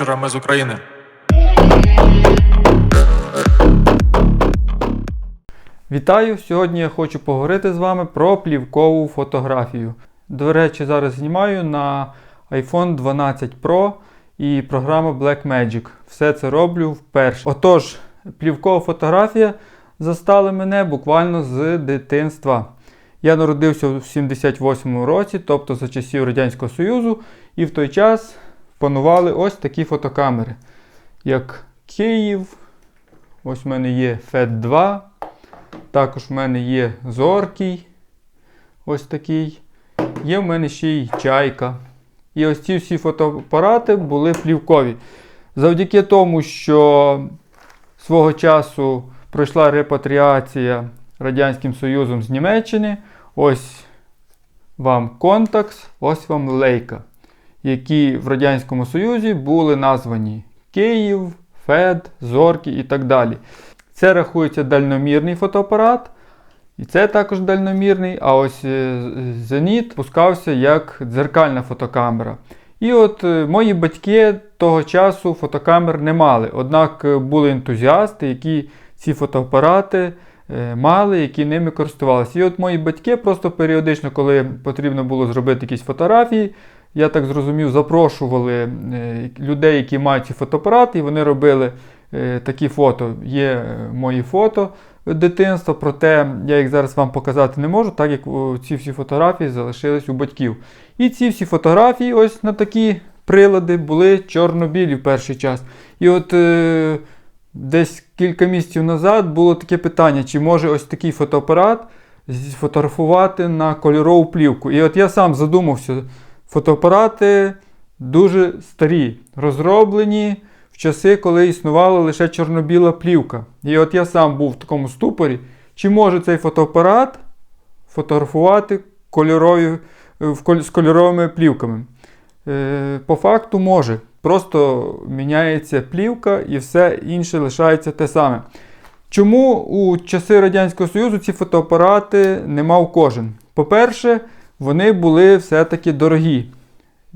вечора. Ми з України. Вітаю! Сьогодні я хочу поговорити з вами про плівкову фотографію. До речі, зараз знімаю на iPhone 12 Pro і програма Blackmagic. Все це роблю вперше. Отож, плівкова фотографія застала мене буквально з дитинства. Я народився в 78 році, тобто за часів Радянського Союзу, і в той час панували ось такі фотокамери, як Київ. Ось в мене є FED 2. Також в мене є зоркий. Ось такий. Є в мене ще й чайка. І ось ці всі фотоапарати були плівкові. Завдяки тому, що свого часу пройшла репатріація Радянським Союзом з Німеччини. Ось вам Contax, ось вам Лейка, які в Радянському Союзі були названі Київ, Фед, Зорки і так далі. Це рахується дальномірний фотоапарат. І це також дальномірний, а ось е, Зеніт пускався як дзеркальна фотокамера. І от е, мої батьки того часу фотокамер не мали. Однак е, були ентузіасти, які ці фотоапарати мали, які ними користувалися. І от мої батьки просто періодично, коли потрібно було зробити якісь фотографії, я так зрозумів, запрошували е, людей, які мають ці фотоапарати, і вони робили е, такі фото. Є е, мої фото дитинства, проте я їх зараз вам показати не можу, так як ці всі фотографії залишились у батьків. І ці всі фотографії, ось на такі прилади, були чорно-білі в перший час. І от десь кілька місяців назад було таке питання, чи може ось такий фотоапарат сфотографувати на кольорову плівку. І от я сам задумався, фотоапарати дуже старі, розроблені в часи, коли існувала лише чорно-біла плівка. І от я сам був в такому ступорі, чи може цей фотоапарат фотографувати кольорові, е, з кольоровими плівками. Е, По факту може. Просто міняється плівка і все інше лишається те саме. Чому у часи Радянського Союзу ці фотоапарати не мав кожен? По-перше, вони були все-таки дорогі.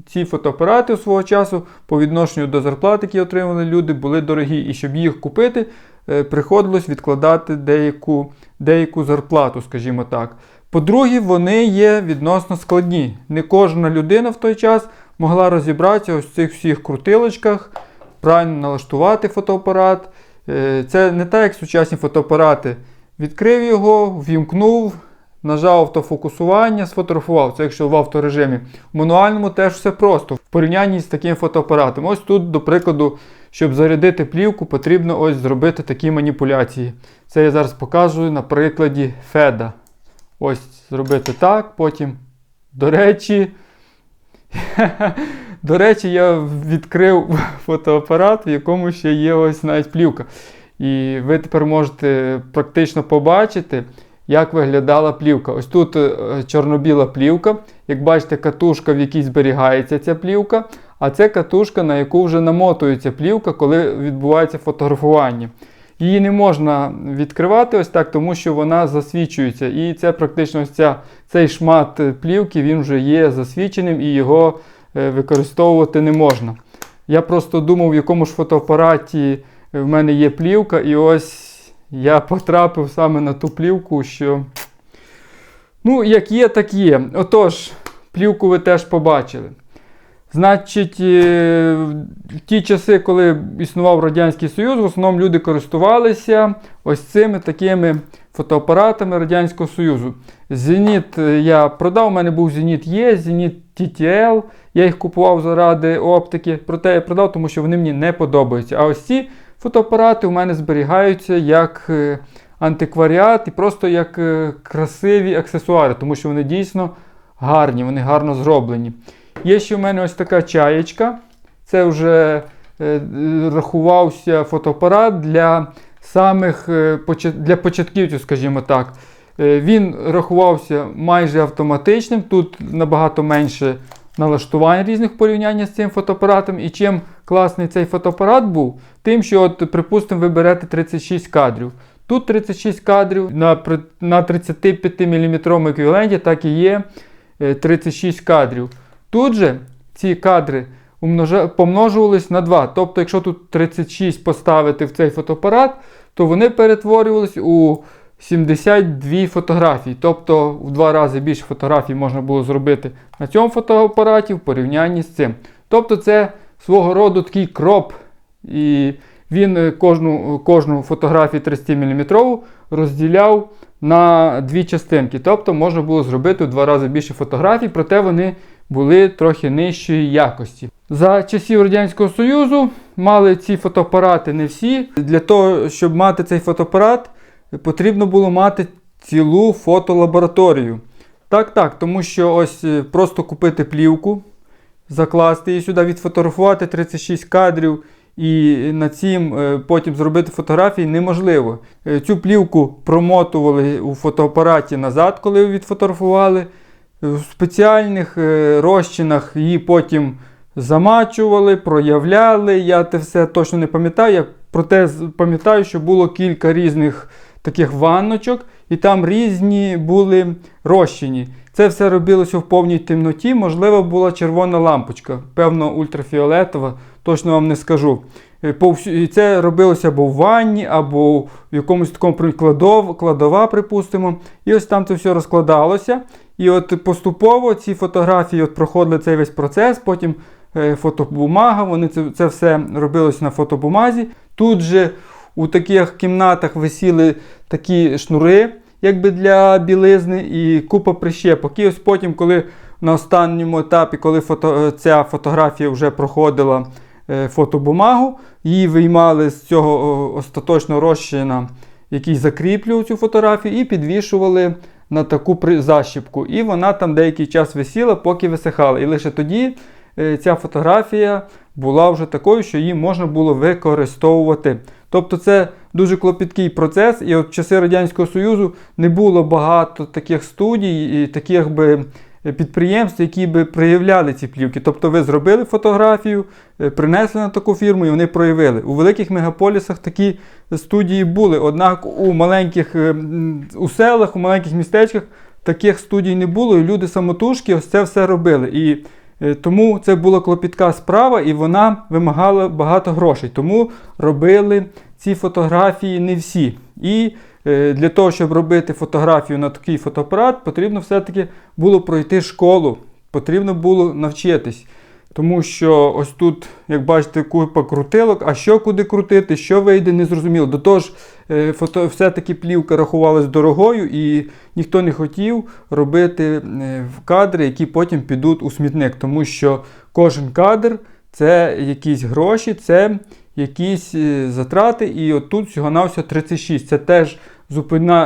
Ці фотоапарати у свого часу по відношенню до зарплат, які отримали люди, були дорогі. І щоб їх купити, е, приходилось відкладати деяку, деяку зарплату, скажімо так. По-друге, вони є відносно складні. Не кожна людина в той час могла розібратися ось в цих всіх крутилочках, правильно налаштувати фотоапарат. Е, Це не так, як сучасні фотоапарати. Відкрив його, ввімкнув, нажав автофокусування, сфотографував. Це якщо в авторежимі. В мануальному теж все просто. В порівнянні з таким фотоапаратом. Ось тут, до прикладу, щоб зарядити плівку, потрібно ось зробити такі маніпуляції. Це я зараз покажу на прикладі Феда. Ось зробити так, потім. До речі, до речі, я відкрив фотоапарат, в якому ще є ось навіть плівка. І ви тепер можете практично побачити, як виглядала плівка. Ось тут е, чорно-біла плівка. Як бачите, катушка, в якій зберігається ця плівка, а це катушка, на яку вже намотується плівка, коли відбувається фотографування. Її не можна відкривати ось так, тому що вона засвічується. І це практично ось ця, цей шмат е, плівки він вже є засвіченим і його е, використовувати не можна. Я просто думав, в якому ж фотоапараті в мене є плівка, і ось я потрапив саме на ту плівку, що. Ну, як є, так є. Отож, плівку ви теж побачили. Значить, е, в ті часи, коли існував Радянський Союз, в основному люди користувалися ось цими такими фотоапаратами Радянського Союзу. Зеніт е, я продав, у мене був Зеніт Є, Зеніт TTL. Я їх купував заради оптики, проте я продав, тому що вони мені не подобаються. А ось ці фотоапарати у мене зберігаються як е, антикваріат і просто як е, красиві аксесуари, тому що вони дійсно гарні, вони гарно зроблені. Є ще в мене ось така чаєчка. Це вже е, рахувався фотоапарат для самих для початківців, скажімо так. Він рахувався майже автоматичним. Тут набагато менше налаштувань різних в порівнянні з цим фотоапаратом. І чим класний цей фотоапарат був, тим, що, от, припустимо, ви берете 36 кадрів. Тут 36 кадрів на, на 35 мм еквіваленті, так і є е, 36 кадрів. Тут же ці кадри помножувались на 2. Тобто, якщо тут 36 поставити в цей фотоапарат, то вони перетворювались у 72 фотографії. Тобто в два рази більше фотографій можна було зробити на цьому фотоапараті в порівнянні з цим. Тобто це свого роду такий кроп. І він е, кожну, кожну фотографію 30 мм розділяв на дві частинки. Тобто можна було зробити в два рази більше фотографій, проте вони були трохи нижчої якості. За часів Радянського Союзу мали ці фотоапарати не всі. Для того, щоб мати цей фотоапарат, потрібно було мати цілу фотолабораторію. Так, так, тому що ось е, просто купити плівку, закласти її сюди, відфотографувати 36 кадрів і на цім е, потім зробити фотографії неможливо. Е, Цю плівку промотували у фотоапараті назад, коли відфотографували. В спеціальних е, розчинах її потім замачували, проявляли. Я те все точно не пам'ятаю. Я проте пам'ятаю, що було кілька різних таких ванночок, і там різні були розчині. Це все робилося в повній темноті. Можливо, була червона лампочка, певно, ультрафіолетова, точно вам не скажу. Е, І це робилося або в ванні, або в якомусь такому кладов, кладова, припустимо. І ось там це все розкладалося. І от поступово ці фотографії от проходили цей весь процес, потім е, фотобумага, вони це, це все робилося на фотобумазі. Тут же у таких кімнатах висіли такі шнури, якби для білизни, і купа прищепок. І ось потім, коли на останньому етапі, коли фото, е, ця фотографія вже проходила е, фотобумагу, її виймали з цього остаточного розчина, який закріплював цю фотографію, і підвішували на таку защіпку. І вона там деякий час висіла, поки висихала. І лише тоді е, ця фотографія була вже такою, що її можна було використовувати. Тобто це дуже клопіткий процес, і от в часи Радянського Союзу не було багато таких студій і таких би підприємств, які би проявляли ці плівки. Тобто ви зробили фотографію, е, принесли на таку фірму і вони проявили. У великих мегаполісах такі студії були, однак у маленьких е, у селах, у маленьких містечках таких студій не було, і люди самотужки ось це все робили. І е, тому це була клопітка справа, і вона вимагала багато грошей. Тому робили ці фотографії не всі. І е, для того, щоб робити фотографію на такий фотоапарат, потрібно все-таки було пройти школу, потрібно було навчитись. Тому що ось тут, як бачите, купа крутилок, а що куди крутити, що вийде, не зрозуміло. До того ж, е, фото, все-таки плівка рахувалась дорогою, і ніхто не хотів робити е, кадри, які потім підуть у смітник. Тому що кожен кадр це якісь гроші, це якісь е, затрати, і отут всього-навсього 36. Це теж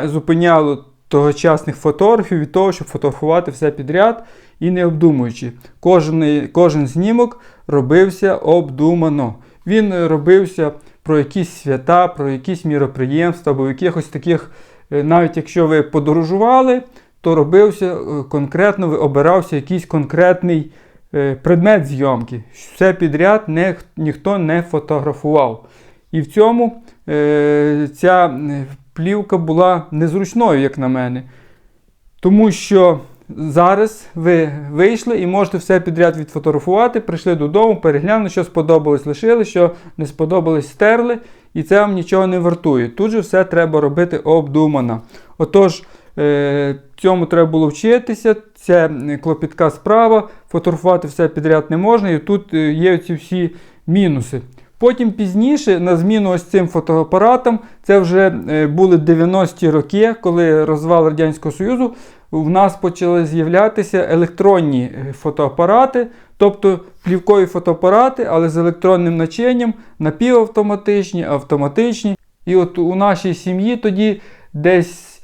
зупиняло тогочасних фотографів від того, щоб фотографувати все підряд і не обдумуючи. Кожен, кожен знімок робився обдумано. Він е, робився про якісь свята, про якісь міроприємства або якихось таких, е, навіть якщо ви подорожували, то робився е, конкретно, ви обирався якийсь конкретний е, предмет зйомки. Все підряд не, ніхто не фотографував. І в цьому е, ця е, плівка була незручною, як на мене. Тому що зараз ви вийшли і можете все підряд відфотографувати, прийшли додому, переглянули, що сподобалось, лишили, що не сподобалось, стерли, і це вам нічого не вартує. Тут же все треба робити обдумано. Отож, е, цьому треба було вчитися, це е, клопітка справа, фотографувати все підряд не можна, і тут е, є ці всі мінуси. Потім пізніше, на зміну ось цим фотоапаратам, це вже е, були 90-ті роки, коли розвал Радянського Союзу, в нас почали з'являтися електронні е, фотоапарати, тобто плівкові фотоапарати, але з електронним начинням, напівавтоматичні, автоматичні. І от у нашій сім'ї тоді десь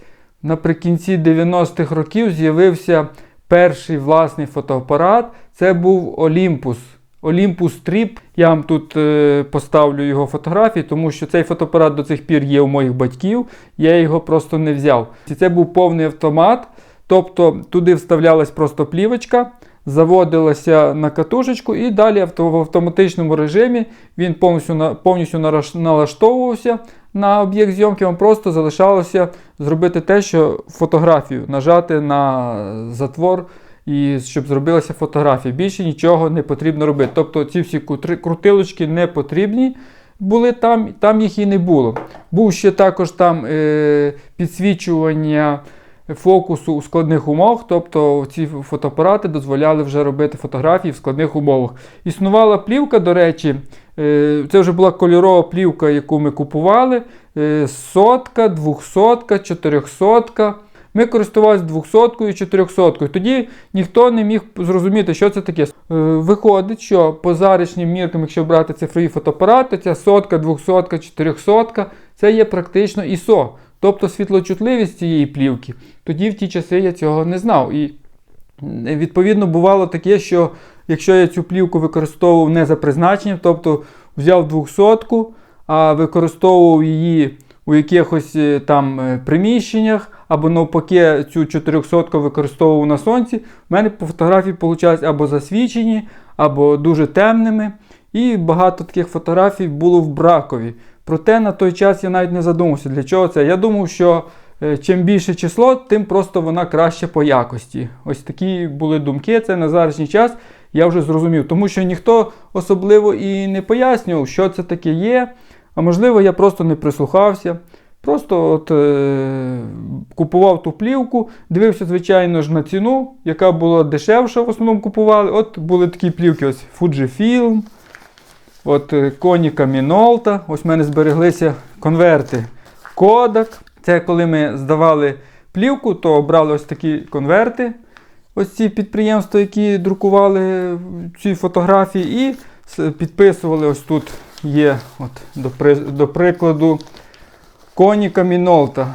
наприкінці 90-х років з'явився перший власний фотоапарат. Це був Olympus. Olympus Trip. Я вам тут е, поставлю його фотографії, тому що цей фотоапарат до цих пір є у моїх батьків. Я його просто не взяв. Це був повний автомат, тобто туди вставлялась просто плівочка, заводилася на катушечку і далі в автоматичному режимі він повністю, повністю налаштовувався на об'єкт зйомки. Вам просто залишалося зробити те, що фотографію нажати на затвор і щоб зробилася фотографія. Більше нічого не потрібно робити. Тобто ці всі крутилочки не потрібні були там, там їх і не було. Був ще також там е, підсвічування фокусу у складних умовах, тобто ці фотоапарати дозволяли вже робити фотографії в складних умовах. Існувала плівка, до речі, е, це вже була кольорова плівка, яку ми купували. е, Сотка, двохсотка, чотирьохсотка. Ми користувалися 200 і 400. Тоді ніхто не міг зрозуміти, що це таке. Е, Виходить, що по зарічним міркам, якщо брати цифрові фотоапарати, ця сотка, 200, 400 це є практично ISO, тобто світлочутливість цієї плівки. Тоді в ті часи я цього не знав. І відповідно бувало таке, що якщо я цю плівку використовував не за призначенням, тобто взяв 200, а використовував її у якихось е, там е, приміщеннях, або навпаки цю 400 використовував на сонці, в мене по фотографії получались або засвічені, або дуже темними. І багато таких фотографій було в бракові. Проте на той час я навіть не задумався, для чого це. Я думав, що е, чим більше число, тим просто вона краще по якості. Ось такі були думки. Це на зарічний час я вже зрозумів, тому що ніхто особливо і не пояснював, що це таке є. А можливо, я просто не прислухався. Просто от, е, купував ту плівку, дивився, звичайно ж, на ціну, яка була дешевша, в основному купували. От були такі плівки, ось Fujifilm, от е, Konica Minolta. Ось в мене збереглися конверти Kodak. Це коли ми здавали плівку, то брали ось такі конверти. Ось ці підприємства, які друкували ці фотографії, і підписували ось тут є, от, до, при- до прикладу, Коніка Мінолта.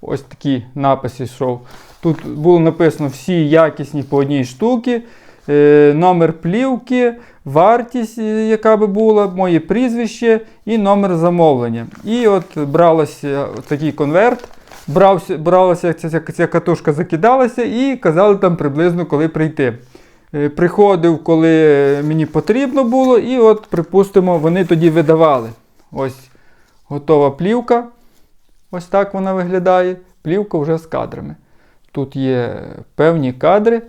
Ось такі написи йшов. Тут було написано всі якісні по одній штуці, е, номер плівки, вартість, е, яка би була, моє прізвище і номер замовлення. І от бралося такий конверт, брався, бралася ця, ця катушка закидалася і казали там приблизно, коли прийти. Е, Приходив, коли мені потрібно було, і от, припустимо, вони тоді видавали. Ось готова плівка. Ось так вона виглядає. Плівка вже з кадрами. Тут є певні кадри.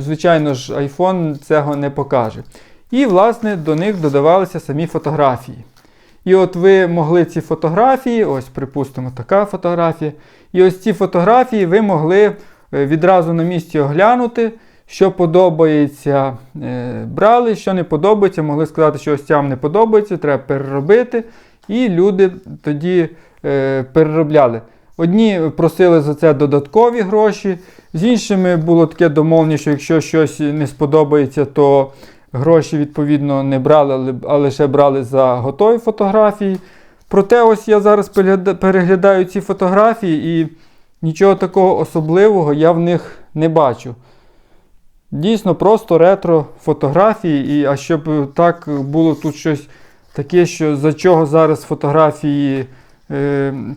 Звичайно ж, iPhone цього не покаже. І, власне, до них додавалися самі фотографії. І от ви могли ці фотографії, ось, припустимо, така фотографія. І ось ці фотографії ви могли е, відразу на місці оглянути, що подобається, е, брали, що не подобається, могли сказати, що ось ця вам не подобається, треба переробити. І люди тоді е, переробляли. Одні просили за це додаткові гроші, з іншими було таке домовлення, що якщо щось не сподобається, то гроші відповідно не брали, а лише брали за готові фотографії. Проте ось я зараз переглядаю ці фотографії і нічого такого особливого я в них не бачу. Дійсно, просто ретро фотографії, і, а щоб так було тут щось таке, що за чого зараз фотографії,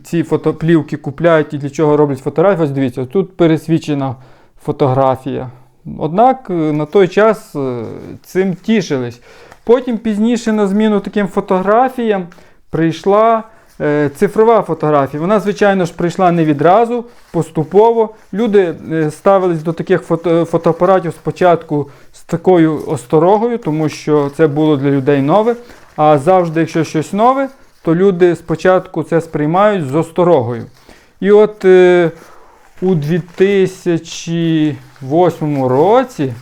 ці фотоплівки купляють і для чого роблять фотографії. Ось дивіться, тут пересвічена фотографія. Однак е, на той час е, цим тішились. Потім пізніше на зміну таким фотографіям прийшла е, цифрова фотографія. Вона, звичайно ж, прийшла не відразу, поступово. Люди е, ставились до таких фото, фотоапаратів спочатку з такою осторогою, тому що це було для людей нове. А завжди, якщо щось нове, то люди спочатку це сприймають з осторогою. І от е, у 2008 році,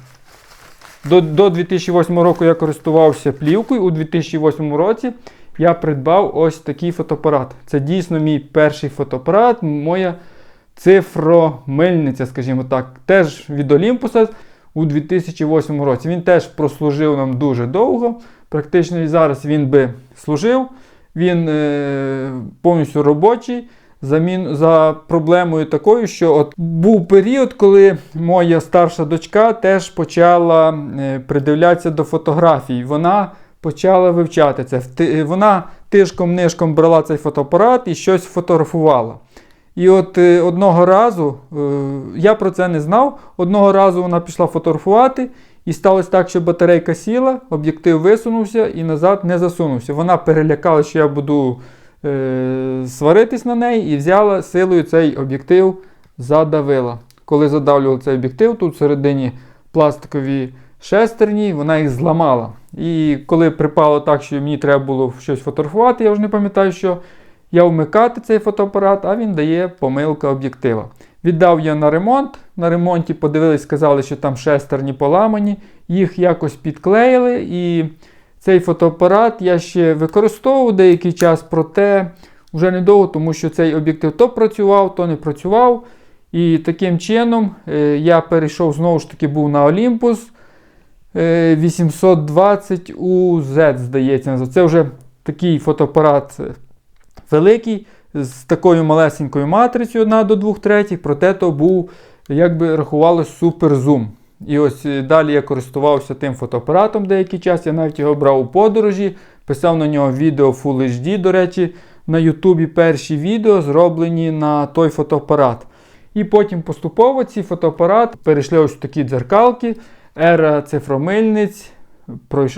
до, до 2008 року я користувався плівкою, у 2008 році я придбав ось такий фотоапарат. Це дійсно мій перший фотоапарат, моя цифромильниця, скажімо так, теж від Олімпуса у 2008 році. Він теж прослужив нам дуже довго. Практично і зараз він би служив. Він е, повністю робочий. Замін, за проблемою такою, що от був період, коли моя старша дочка теж почала е, придивлятися до фотографій. Вона почала вивчати це. Вона тишком-нишком брала цей фотоапарат і щось фотографувала. І от е, одного разу, е, я про це не знав, одного разу вона пішла фотографувати, і сталося так, що батарейка сіла, об'єктив висунувся і назад не засунувся. Вона перелякала, що я буду е, сваритись на неї, і взяла силою цей об'єктив, задавила. коли задавлювали цей об'єктив, тут всередині пластикові шестерні, вона їх зламала. І коли припало так, що мені треба було щось фотографувати, я вже не пам'ятаю, що я вмикати цей фотоапарат, а він дає помилка об'єктива. Віддав я на ремонт. На ремонті подивились, сказали, що там шестерні поламані, їх якось підклеїли. І цей фотоапарат я ще використовував деякий час, проте вже недовго, тому що цей об'єктив то працював, то не працював. І таким чином е, я перейшов знову ж таки був на Olympus е, 820 UZ, здається. Це вже такий фотоапарат е, великий, з такою малесенькою матрицею 1 до 2 третіх, проте то був, як би рахувалось, суперзум. І ось е, далі я користувався тим фотоапаратом деякий час, я навіть його брав у подорожі, писав на нього відео Full HD, до речі, на Ютубі перші відео зроблені на той фотоапарат. І потім поступово ці фотоапарати перейшли ось в такі дзеркалки. Ера цифромильниць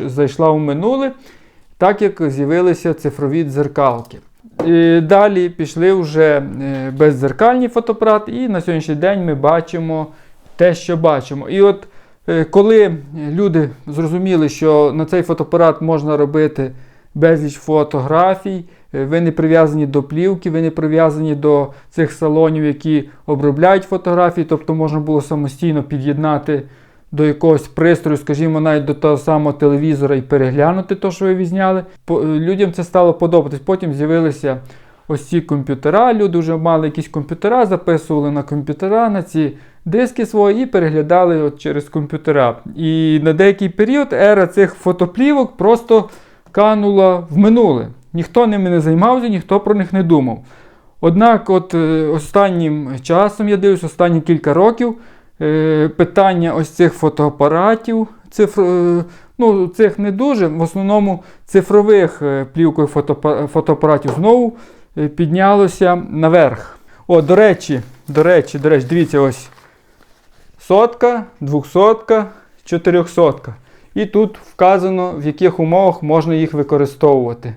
зайшла в минуле, так як з'явилися цифрові дзеркалки. І далі пішли вже е, бездзеркальні фотоапарати, і на сьогоднішній день ми бачимо те, що бачимо. І от е, коли люди зрозуміли, що на цей фотоапарат можна робити безліч фотографій, е, ви не прив'язані до плівки, ви не прив'язані до цих салонів, які обробляють фотографії, тобто можна було самостійно під'єднати до якогось пристрою, скажімо, навіть до того самого телевізора і переглянути те, що ви відзняли. Е, Людям це стало подобатись. Потім з'явилися ось ці комп'ютера. Люди вже мали якісь комп'ютера, записували на комп'ютера на ці диски свої і переглядали от через комп'ютера. І на деякий період ера цих фотоплівок просто канула в минуле. Ніхто ними не займався, ніхто про них не думав. Однак, от е, останнім часом, я дивлюсь, останні кілька років, питання ось цих фотоапаратів, цифр, е, ну, цих не дуже, в основному цифрових е, плівкою фотоапаратів знову е, піднялося наверх. О, до речі, до речі, до речі, дивіться, ось сотка, двохсотка, чотирьохсотка. І тут вказано, в яких умовах можна їх використовувати.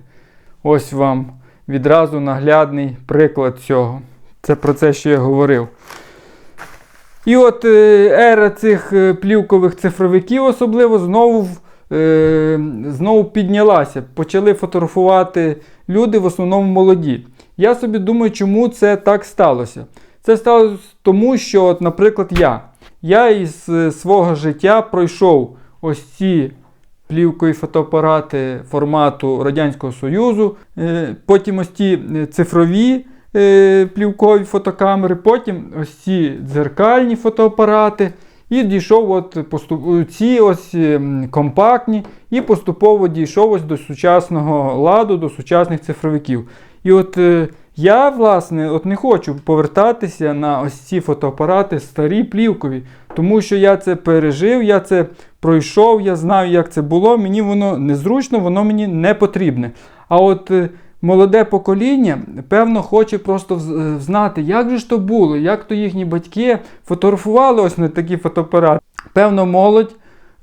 Ось вам відразу наглядний приклад цього. Це про це, що я говорив. І от е, ера цих е, плівкових цифровиків особливо знову, е, знову піднялася. Почали фотографувати люди, в основному молоді. Я собі думаю, чому це так сталося. Це сталося тому, що, от, наприклад, я. Я із свого життя пройшов ось ці плівкові фотоапарати формату Радянського Союзу, потім ось е, цифрові е, плівкові фотокамери, потім ось ці дзеркальні фотоапарати. І дійшов от поступ... ці ось е, компактні, і поступово дійшов ось до сучасного ладу, до сучасних цифровиків. І от е, я, власне, от не хочу повертатися на ось ці фотоапарати старі плівкові, тому що я це пережив, я це пройшов, я знаю, як це було. Мені воно незручно, воно мені не потрібне. А от е, молоде покоління, певно, хоче просто знати, як же ж то було, як то їхні батьки фотографували ось на такі фотоапарати. Певно, молодь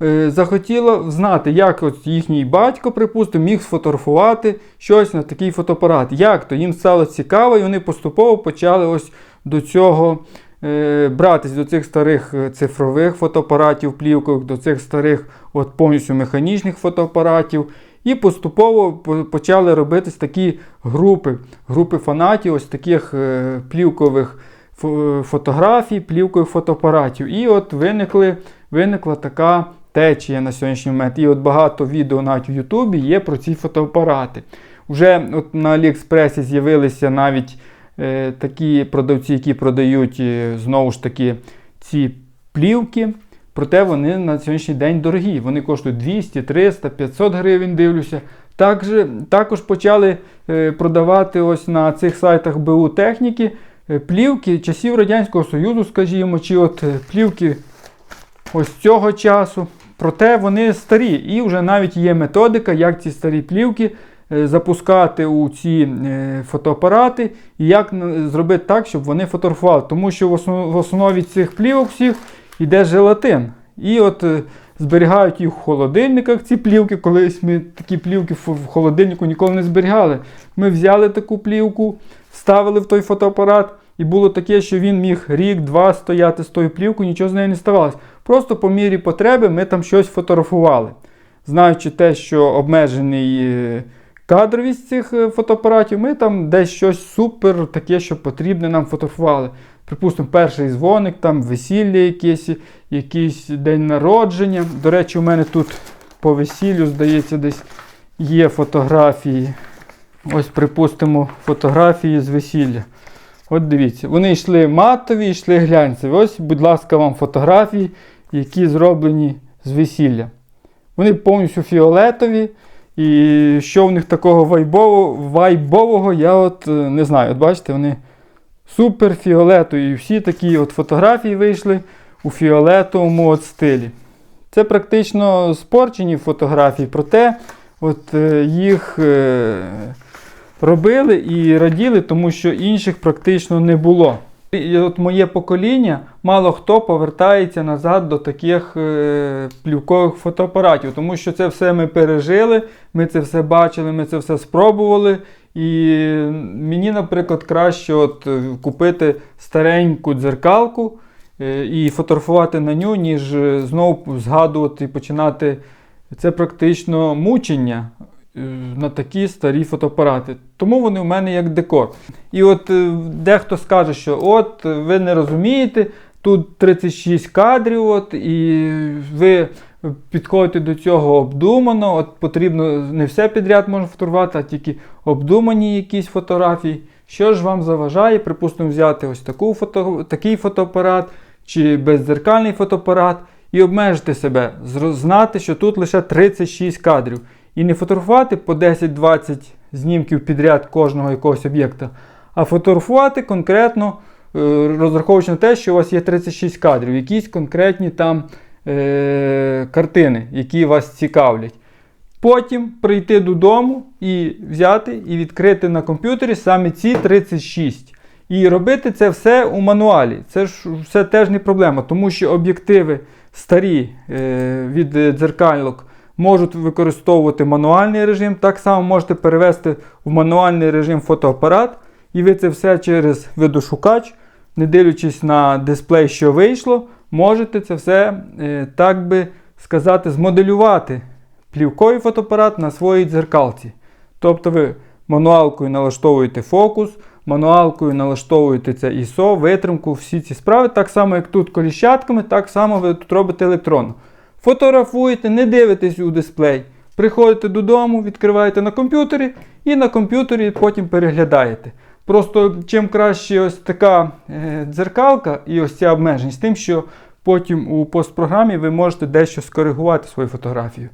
е, захотіла знати, як от їхній батько, припустимо, міг сфотографувати щось на такий фотоапарат. Як то їм стало цікаво, і вони поступово почали ось до цього е, братись до цих старих е, цифрових фотоапаратів, плівкових, до цих старих от повністю механічних фотоапаратів. І поступово почали робитись такі групи, групи фанатів, ось таких е, плівкових фотографій, плівкових фотоапаратів. І от виникли, виникла така течія на сьогоднішній момент. І от багато відео навіть в Ютубі є про ці фотоапарати. Уже от на Аліекспресі з'явилися навіть е, такі продавці, які продають е, знову ж таки ці плівки. Проте вони на сьогоднішній день дорогі. Вони коштують 200, 300, 500 гривень, дивлюся. Також, також почали е, продавати ось на цих сайтах БУ техніки е, плівки часів Радянського Союзу, скажімо, чи от е, плівки ось цього часу. Проте вони старі. І вже навіть є методика, як ці старі плівки запускати у ці фотоапарати і як зробити так, щоб вони фотографували. Тому що в основі цих плівок всіх йде желатин. І от е, зберігають їх в холодильниках ці плівки. Колись ми такі плівки в холодильнику ніколи не зберігали. Ми взяли таку плівку, вставили в той фотоапарат І було таке, що він міг рік-два стояти з тою плівкою, нічого з нею не ставалося. Просто по мірі потреби ми там щось фотографували. Знаючи те, що обмежений е, кадровість цих е, фотоапаратів, ми там десь щось супер таке, що потрібне нам фотографували. Припустимо, перший дзвоник, там весілля якесь, якийсь день народження. До речі, у мене тут по весіллю, здається, десь є фотографії. Ось, припустимо, фотографії з весілля. От дивіться, вони йшли матові, йшли глянцеві. Ось, будь ласка, вам фотографії, які зроблені з весілля. Вони повністю фіолетові. І що в них такого вайбового, вайбового, я от е, не знаю. От бачите, вони супер фіолетові. І всі такі от фотографії вийшли у фіолетовому от стилі. Це практично спорчені фотографії, проте от, е, їх е, робили і раділи, тому що інших практично не було. І от моє покоління, мало хто повертається назад до таких е, плівкових фотоапаратів, тому що це все ми пережили, ми це все бачили, ми це все спробували. І мені, наприклад, краще от, купити стареньку дзеркалку е, і фотографувати на ню, ніж е, знову згадувати і починати. Це практично мучення на такі старі фотоапарати. Тому вони в мене як декор. І от е, дехто скаже, що от е, ви не розумієте, тут 36 кадрів, от, і ви підходите до цього обдумано. От потрібно не все підряд можна фотографувати, а тільки обдумані якісь фотографії. Що ж вам заважає, припустимо, взяти ось таку фото, такий фотоапарат чи бездзеркальний фотоапарат і обмежити себе, знати, що тут лише 36 кадрів. І не фотографувати по 10-20 знімків підряд кожного якогось об'єкта, а фотографувати конкретно, е, розраховуючи на те, що у вас є 36 кадрів, якісь конкретні там е, картини, які вас цікавлять. Потім прийти додому і взяти і відкрити на комп'ютері саме ці 36. І робити це все у мануалі. Це ж все теж не проблема, тому що об'єктиви старі е, від е, дзеркалок можуть використовувати мануальний режим. Так само можете перевести в мануальний режим фотоапарат, і ви це все через видошукач, не дивлячись на дисплей, що вийшло, можете це все, е, так би сказати, змоделювати плівковий фотоапарат на своїй дзеркалці. Тобто ви мануалкою налаштовуєте фокус, мануалкою налаштовуєте це ISO, витримку, всі ці справи. Так само, як тут коліщатками, так само ви тут робите електронно. Фотографуєте, не дивитесь у дисплей. Приходите додому, відкриваєте на комп'ютері і на комп'ютері потім переглядаєте. Просто чим краще ось така е, дзеркалка і ось ця обмеженість, тим, що потім у постпрограмі ви можете дещо скоригувати свою фотографію.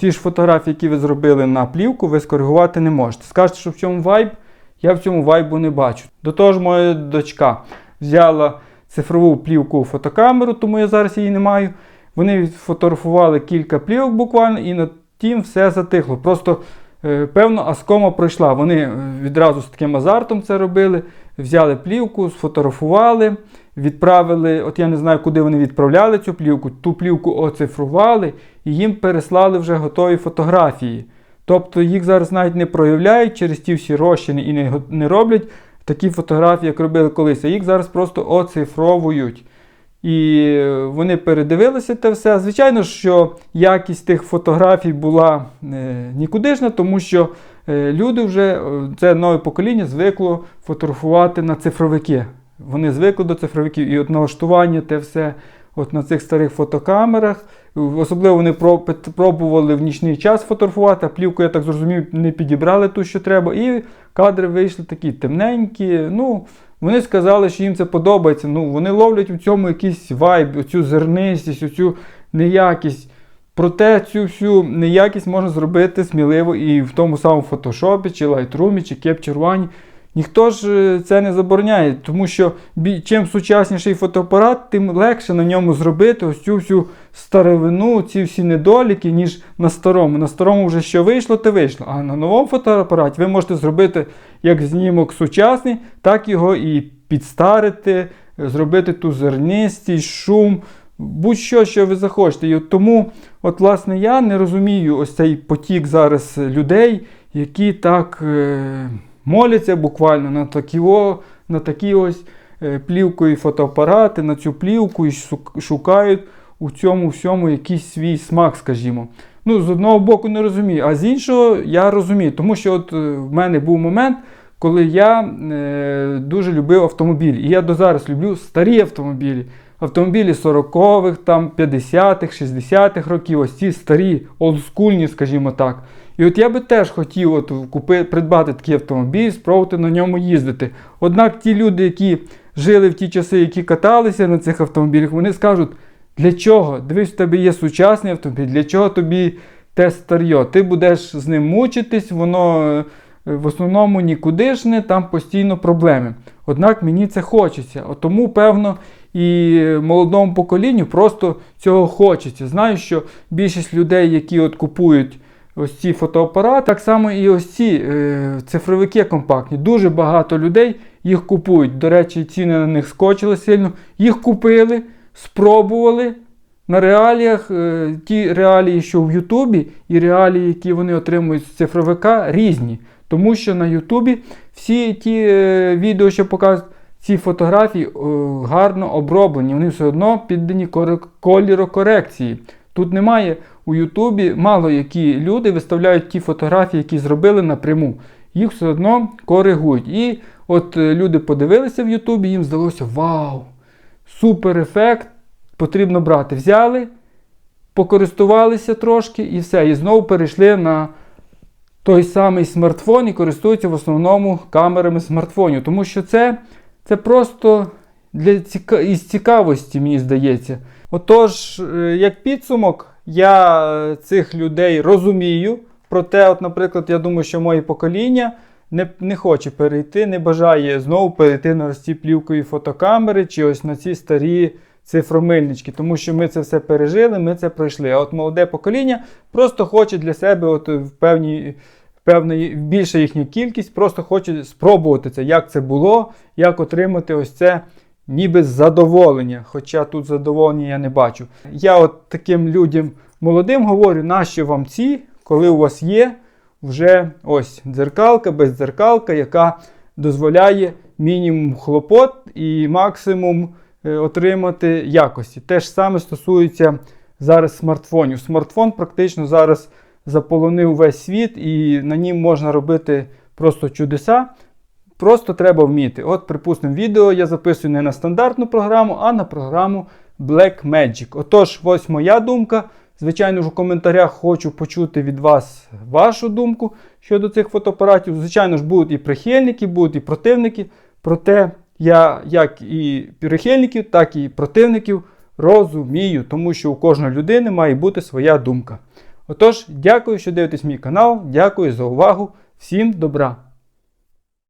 Ці ж фотографії, які ви зробили на плівку, ви скоригувати не можете. Скажете, що в цьому вайб, я в цьому вайбу не бачу. До того ж, моя дочка взяла цифрову плівку фотокамеру, тому я зараз її не маю. Вони фотографували кілька плівок буквально, і на тім все затихло. Просто е, певно, аскома пройшла. Вони е, відразу з таким азартом це робили. Взяли плівку, сфотографували, відправили. От я не знаю, куди вони відправляли цю плівку. Ту плівку оцифрували і їм переслали вже готові фотографії. Тобто їх зараз навіть не проявляють через ті всі розчини і не роблять такі фотографії, як робили колись. А їх зараз просто оцифровують. І вони передивилися те все. Звичайно, що якість тих фотографій була е, нікудишна, тому що е, люди вже, е, це нове покоління, звикло фотографувати на цифровики. Вони звикли до цифровиків. І от налаштування те все от на цих старих фотокамерах. Особливо вони пробували в нічний час фотографувати, а плівку, я так зрозумів, не підібрали ту, що треба. І кадри вийшли такі темненькі. Ну, вони сказали, що їм це подобається. Ну, вони ловлять у цьому якийсь вайб, оцю зернистість, оцю неякість. Проте цю всю неякість можна зробити сміливо і в тому самому фотошопі, чи Lightroom, чи Capture One. Ніхто ж е, це не забороняє, тому що чим сучасніший фотоапарат, тим легше на ньому зробити ось цю всю старовину, ці всі недоліки, ніж на старому. На старому вже що вийшло, те вийшло. А на новому фотоапараті ви можете зробити як знімок сучасний, так його і підстарити, зробити ту зернистість, шум, будь-що, що ви захочете. І от тому, от, власне, я не розумію ось цей потік зараз людей, які так. Е- моляться буквально на такі о на такі ось е, плівкові фотоапарати, на цю плівку і шукають у цьому всьому якийсь свій смак, скажімо. Ну, з одного боку не розумію, а з іншого я розумію, тому що от е, в мене був момент, коли я е, дуже любив автомобілі. І я до зараз люблю старі автомобілі. Автомобілі 40-х, там 50-х, 60-х років, ось ці старі, олдскульні, скажімо так. І от я би теж хотів от купи, придбати такий автомобіль, спробувати на ньому їздити. Однак ті люди, які жили в ті часи, які каталися на цих автомобілях, вони скажуть, для чого? Дивись, в тебе є сучасний автомобіль, для чого тобі те старьо? Ти будеш з ним мучитись, воно е, в основному нікудишне, там постійно проблеми. Однак мені це хочеться. От тому, певно, і молодому поколінню просто цього хочеться. Знаю, що більшість людей, які от купують ось ці фотоапарати, так само і ось ці е, цифровики компактні. Дуже багато людей їх купують. До речі, ціни на них скочили сильно. Їх купили, спробували. На реаліях, е, ті реалії, що в Ютубі, і реалії, які вони отримують з цифровика, різні. Тому що на Ютубі всі ті е, відео, що показують, ці фотографії е, гарно оброблені, вони все одно піддані кольорокорекції. Тут немає у Ютубі, мало які люди виставляють ті фотографії, які зробили напряму. Їх все одно коригують. І от е, люди подивилися в Ютубі, їм здалося вау! Супер ефект! Потрібно брати. Взяли, покористувалися трошки і все. І знову перейшли на той самий смартфон і користуються в основному камерами смартфонів. Тому що це, це просто для ціка... із цікавості, мені здається. Отож, е, як підсумок, я е, цих людей розумію. Проте, от, наприклад, я думаю, що моє покоління не, не хоче перейти, не бажає знову перейти на ось ці плівкові фотокамери чи ось на ці старі цифромильнички, тому що ми це все пережили, ми це пройшли. А от молоде покоління просто хоче для себе от в певній. Певна більша їхня кількість, просто хоче спробувати це, як це було, як отримати ось це ніби задоволення. Хоча тут задоволення я не бачу. Я от таким людям молодим говорю, нащо вам ці, коли у вас є вже ось дзеркалка, бездзеркалка, яка дозволяє мінімум хлопот і максимум е, отримати якості. Те ж саме стосується зараз смартфонів. Смартфон практично зараз заполонив весь світ, і на нім можна робити просто чудеса. Просто треба вміти. От, припустимо, відео я записую не на стандартну програму, а на програму Blackmagic. Отож, ось моя думка. Звичайно ж, у коментарях хочу почути від вас вашу думку щодо цих фотоапаратів. Звичайно ж, будуть і прихильники, будуть і противники. Проте я, як і прихильників, так і противників розумію, тому що у кожної людини має бути своя думка. Отож, дякую, що дивитесь мій канал. Дякую за увагу. Всім добра!